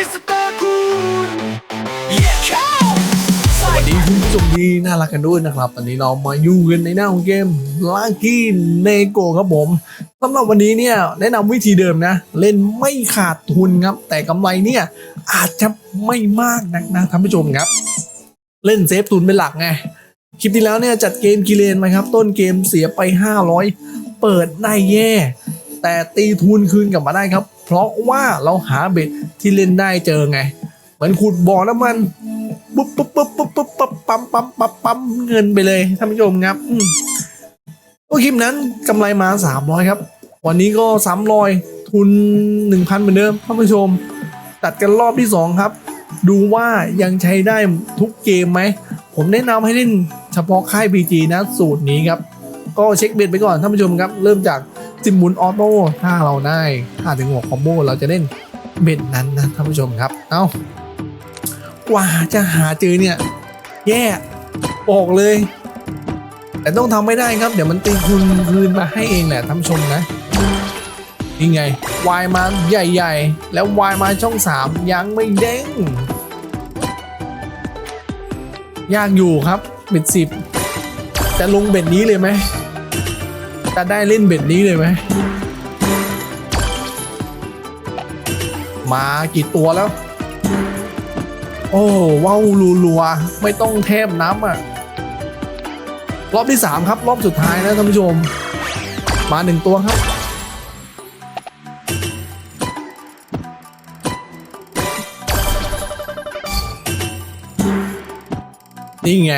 มิสเตอร์คูน yeah สวัสดีคุณผู้ชมที่น่ารักกันด้วยนะครับ ตอนนี้เรามาอยู่กันในหน้าของเกมลากี้เนโกครับผมสำหรับวันนี้เนี่ยแนะนำวิธีเดิมนะ เล่นไม่ขาดทุนครับ แต่กำไรเนี่ยอาจจะไม่มากนักนะท่านผู้ชมครับ เล่นเซฟทุนเป็นหลักไง คลิปที่แล้วเนี่ยจัดเกมกิเลนมครับ ต้นเกมเสียไป 500 เปิดได้แย่ แต่ตีทุนคืนกลับมาได้ครับ เพราะว่าเราหาเบ็ดที่เล่นได้เจอไง เหมือนขุดบ่อน้ำมันปุ๊บปุ๊บปุ๊บปุ๊บปุ๊บปุ๊บปั๊มปั๊มปั๊มปั๊มเงินไปเลยท่านผู้ชมครับอืมก็คลิปนั้นกำไรมาสามร้อยครับ วันนี้ก็ซ้ำรอยทุนหนึ่งพันเหมือนเดิมท่านผู้ชม ตัดกันรอบที่สองครับ ดูว่ายังใช้ได้ทุกเกมไหม ผมแนะนำให้เล่นเฉพาะค่าย BG นะสูตรนี้ครับ ก็เช็คเบ็ดไปก่อนท่านผู้ชมครับ เริ่มจาก ซิมบุนออโต้ถ้าเราได้5ถึง6คอมโบเราจะเล่นเบ็ดนั้นนะท่านผู้ชมครับเอ้ากว่าจะหาเจอเนี่ย แย่บอกเลย แต่ต้องทำไม่ได้ครับ เดี๋ยวมันตีคืนคืนมาให้เองแหละท่านผู้ชมนะนี่ไงวายมาใหญ่ ๆ แล้ววายมาช่องสามยังไม่เด้งยากอยู่ครับเบ็ดสิบจะลงเบ็ดนี้เลยไหม จะได้เล่นเบ็ดนี้เลยไหมมากี่ตัวแล้ว โอ้ว้าวรัวๆไม่ต้องเทมน้ำอะ รอบที่ 3 ครับ รอบสุดท้ายนะท่านผู้ชม มาหนึ่งตัวครับ นี่ไง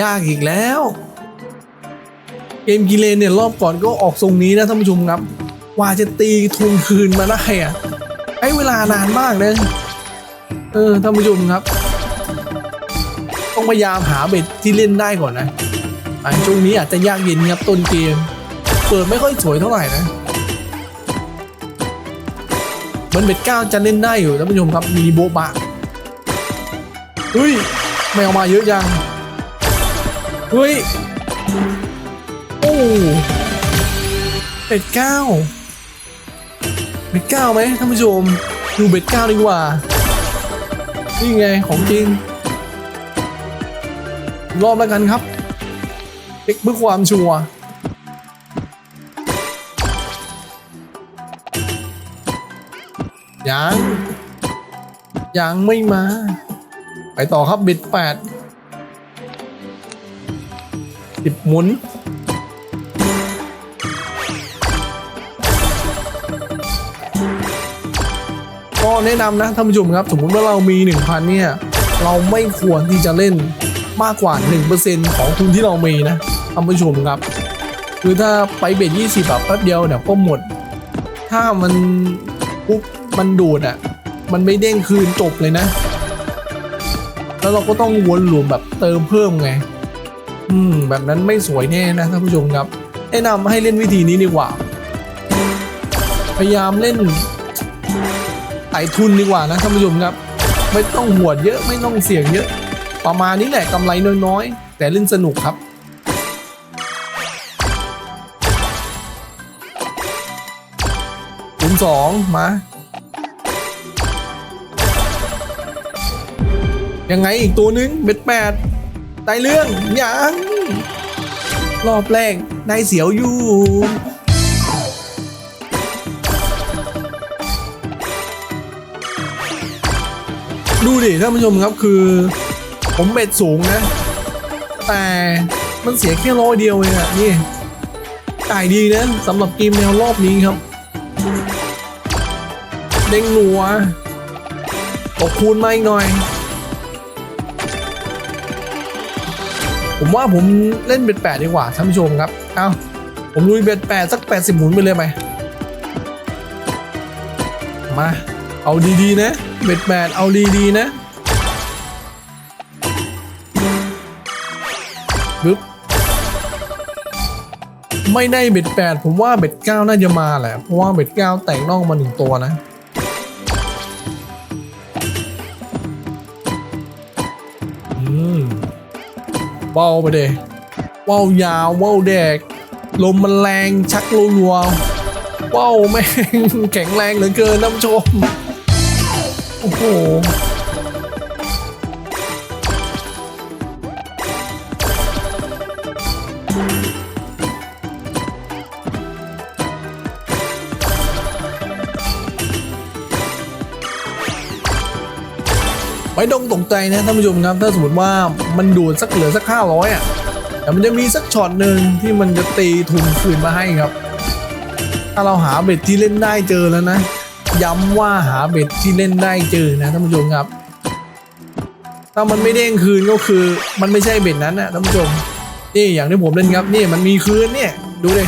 ยากอีกแล้ว เกมกิเลนเนี่ยรอบก่อนก็ออกทรงนี้นะท่านผู้ชมครับว่าจะตีทุนคืนมาได้อะใช้เวลานานมากเลยเออท่านผู้ชมครับ ต้องพยายามหาเบ็ดที่เล่นได้ก่อนนะอ่าช่วงนี้อาจจะยากเย็นครับต้นเกม เปิดไม่ค่อยสวยเท่าไหร่นะมันเบ็ดเก้าจะเล่นได้อยู่ท่านผู้ชมครับมีโบบะเฮ้ยไม่เอามาเยอะยังเฮ้ย เบ็ดเก้าเบ็ดเก้าไหมท่านผู้ชม ดูเบ็ดเก้าดีกว่า นี่ไงของจริง รอบแล้วกันครับเช็คเพื่อความชัวร์ยังยังไม่มา ไปต่อครับบิดแปดสิบหมุน ก็แนะนำนะท่านผู้ชมครับ สมมุติว่าเรามี 1,000 เนี่ย เราไม่ควรที่จะเล่นมากกว่า 1%ของทุนที่เรามีนะท่านผู้ชมครับ คือถ้าไปเบ็ด20แบบแป๊บเดียวเนี่ยก็หมด ถ้ามันปุ๊บมันดูดอะมันไม่เด้งคืนจบเลยนะ แล้วเราก็ต้องวนหลูปแบบเติมเพิ่มไง อืม แบบนั้นไม่สวยแน่นะท่านผู้ชมครับ แนะนำให้เล่นวิธีนี้ดีกว่า พยายามเล่น ไต่ทุนดีกว่านะท่านผู้ชมครับ ไม่ต้องหวดเยอะไม่ต้องเสี่ยงเยอะ ประมาณนี้แหละกำไรน้อยๆ แต่เล่นสนุกครับคูณสองมา ยังไงอีกตัวนึงเบ็ดแปดได้เรื่องยังรอบแรกได้เสียวอยู่ ดูดิท่านผู้ชมครับคือ ผมเบ็ดสูงนะ แต่มันเสียแค่ร้อยเดียวเองอะนี่จ่ายดีนะสำหรับเกมแนวรอบนี้ครับ เด้งหนัวตกคูณมาอีกหน่อย ผมว่าผมเล่นเบ็ดแปดดีกว่าท่านผู้ชมครับ เอาผมลุยเบ็ดแปดสักแปดสิบหมุนไปเลยไหมมา เอาดีๆนะเบ็ดแปดเอาดีๆนะปึ๊บไม่ได้เบ็ดแปดผมว่าเบ็ดเก้าน่าจะมาแหละเพราะว่าเบ็ดเก้าแต่งนอกมาหนึ่งตัวนะอืมว้าวไปเดเว้าวยาวว้าวแดก ลมมันแรงชักรัวว้าวแม่งแข็งแรงเหลือเกินน้ำชม โอ้โหไม่ต้องตกใจนะท่านผู้ชมครับ ถ้าสมมติว่ามันดูดสักเหลือสักห้าร้อยอะแต่มันจะมีสักช็อตหนึ่งที่มันจะตีทุนคืนมาให้ครับ ถ้าเราหาเบ็ดที่เล่นได้เจอแล้วนะ ย้ำว่าหาเบ็ดที่เล่นได้เจอนะท่านผู้ชมครับ ถ้ามันไม่เด้งคืนก็คือมันไม่ใช่เบ็ดนั้นนะท่านผู้ชม นี่อย่างที่ผมเล่นครับนี่มันมีคืนเนี่ยดูดิ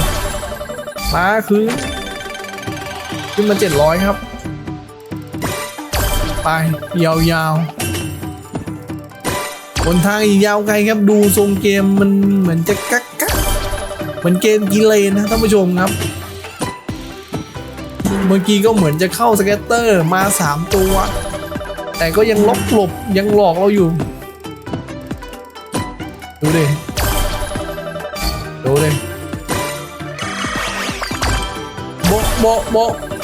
มาคืนขึ้นมาเจ็ดร้อยครับ ไปยาวๆบนทางอีกยาวไกลครับดูทรงเกมมันเหมือนจะกักกักเหมือนเกมกิเลนนะท่านผู้ชมครับ เมื่อกี้ก็เหมือนจะเข้าสเก็ตเตอร์มา 3 ตัว แต่ก็ยังลบหลบยังหลอกเราอยู่ ดูดิ ดูดิโบโบโบ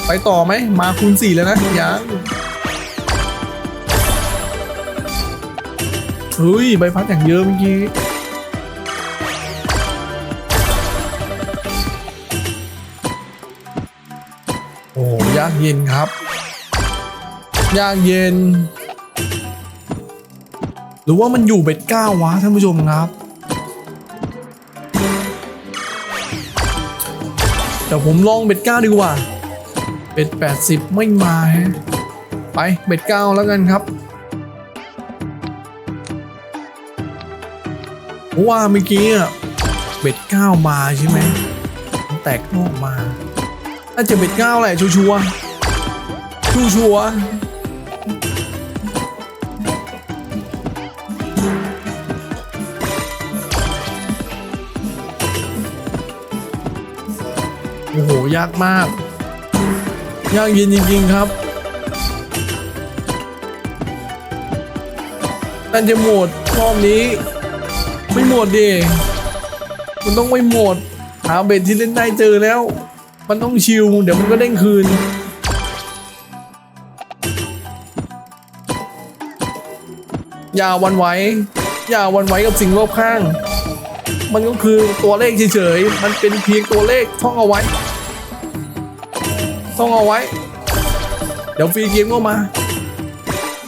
ไปต่อไหม มาคูณสี่แล้วนะยังเฮ้ย ใบพัดอย่างเยอะเมื่อกี้ ยากเย็นครับ ยากเย็น หรือว่ามันอยู่เบ็ดเก้าวะท่านผู้ชมครับ แต่ผมลองเบ็ดเก้าดีกว่า เบ็ดแปดสิบไม่มาฮะ ไปเบ็ดเก้าแล้วกันครับเพราะว่าเมื่อกี้เบ็ดเก้ามาใช่ไหมมันแตกนอกมา น่าจะเบ็ดเก้าแหละชัวชัวชัวชัวโอ้โห ยากมาก ยากเย็นจริง ๆ ครับน่าจะหมดรอบนี้ ไม่หมดดิมันต้องไม่หมดหาเบ็ดที่เล่นได้เจอแล้ว มันต้องชิลเดี๋ยวมันก็เด้งคืน อย่าวันไหว อย่าวันไหวกับสิ่งรอบข้าง มันก็คือตัวเลขเฉยๆ มันเป็นเพียงตัวเลขท่องเอาไว้ ท่องเอาไว้ เดี๋ยวฟรีเกมก็มา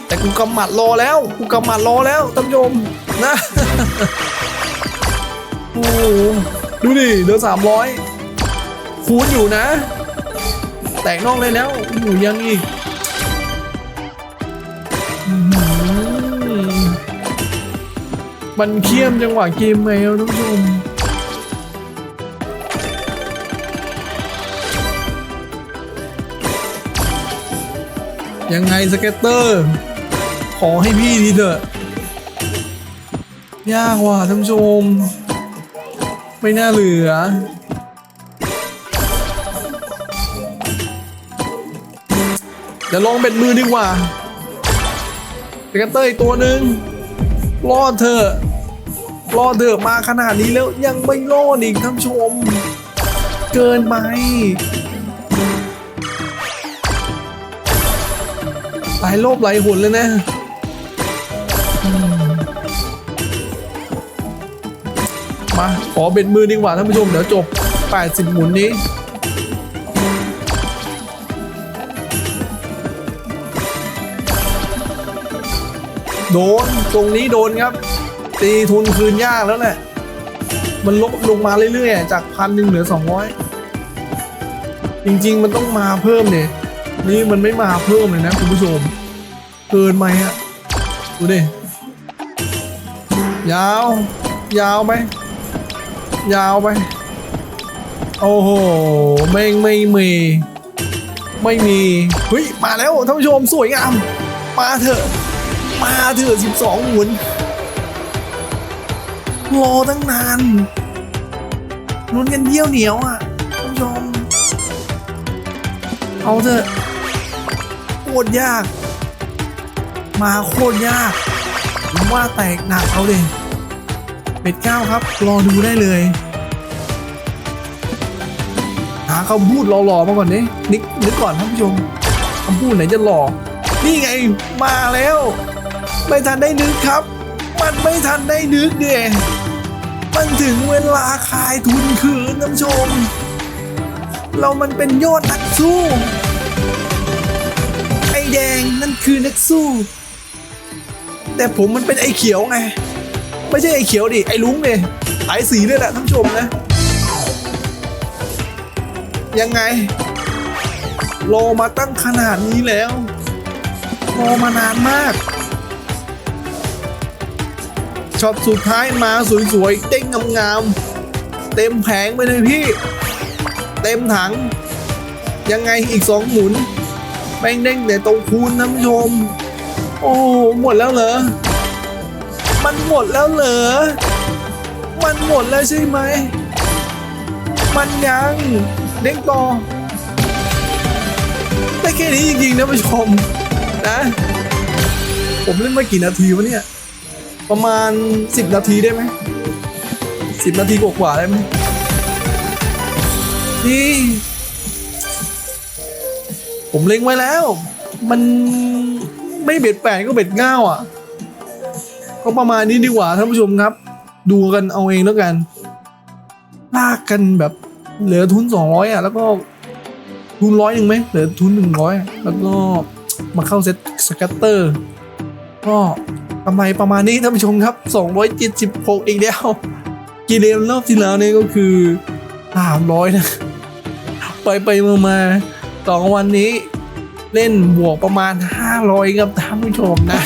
แต่กูกำหมัดรอแล้ว กูกำหมัดรอแล้วท่านผู้ชมนะ โอ้ดูดิเหลือสามร้อย คูณอยู่นะ แตกนอกเลยแล้วอยู่ยังอีกมันเคี่ยมจังหวะเกมไหมครับท่านผู้ชมยังไงสเก็ตเตอร์ ขอให้พี่ทีเถอะ ยากว่ะท่านผู้ชม ไม่น่าเหลือ ดี๋ยวลองเบ็ดมือดีกว่าเก็ตเตอร์อีกตัวหนึ่งรอดเถอะรอดเถอะมาขนาดนี้แล้วยังไม่รอดอีกท่านชม เกินไปหลายรอบหลายหนเลยนะมมาขอเบ็ดมือดีกว่าท่านผู้ชมเดี๋ยวจบ 80 หมุนนี้ โดนตรงนี้โดนครับ ตีทุนคืนยากแล้วแหละมันลดลงมาเรื่อยๆ จากพันหนึ่งเหลือสองร้อยจริง ๆ มันต้องมาเพิ่มเนี่ยนี่มันไม่มาเพิ่มเลยนะคุณผู้ชม เกินไหมฮะดูดิยาว ยาวไปยาวไป โอ้โหไม่ไม่มีไม่มีเฮ้ยมาแล้วท่านผู้ชมสวยงาม มาเถอะ มาเถอะสิบสองหมุน รอตั้งนานลุ้นกันเยี่ยวเหนียวอะท่านผู้ชม เอาเถอะโคตรยาก มาโคตรยากผมว่าแตกหนักเอาเลยเป็ดเก้าครับ รอดูได้เลย หาคำพูดหล่อๆมาก่อนดินึกนึกก่อนท่านผู้ชมคำพูดไหนจะหล่อ นี่ไงมาแล้ว ไม่ทันได้นึกครับ มันไม่ทันได้นึกเด้มันถึงเวลาขายทุนคืนท่านชม เรามันเป็นยอดนักสู้ ไอแดงนั่นคือนักสู้ แต่ผมมันเป็นไอเขียวไง ไม่ใช่ไอเขียวดิ ไอลุงเนี่ยสายสีด้วยแหละท่านชมนะ ยังไงรอมาตั้งขนาดนี้แล้ว รอมานานมากช็อตสุดท้ายมาสวยๆเด้งงามๆเต็มแผงไปเลยพี่ เต็มถัง ยังไงอีกสองหมุนแม่งเด้งแต่ตรงคูณท่านผู้ชม โอ้หหมดแล้วเหรอ มันหมดแล้วเหรอ มันหมดแล้วใช่ไหม มันยังเด้งต่อได้แค่นี้จริงๆนะผู้ชม นะ ผมเล่นมากี่นาทีวะเนี่ย ประมาณ 10 นาทีได้ไหมสิบนาทีกว่าๆได้ไหมนี่ผมเล็งไว้แล้ว มันไม่เบ็ดแปดก็เบ็ดเก้าอะ ก็ประมาณนี้ดีกว่าท่านผู้ชมครับ ดูกันเอาเองแล้วกันลากกันแบบเหลือทุนสองร้อยอะ แล้วก็ทุนร้อยหนึ่งไหมเหลือทุนหนึ่งร้อยแล้วก็ มาเข้าเซตสกัตเตอร์ ก็กำไรประมาณนี้ท่านผู้ชมครับ 276 อีกแล้ว กีเลมรอบที่แล้วเนี่ยก็คือ 300 นะ ไปไปมามาสองวันนี้เล่นบวกประมาณ 500 ครับท่านผู้ชมนะ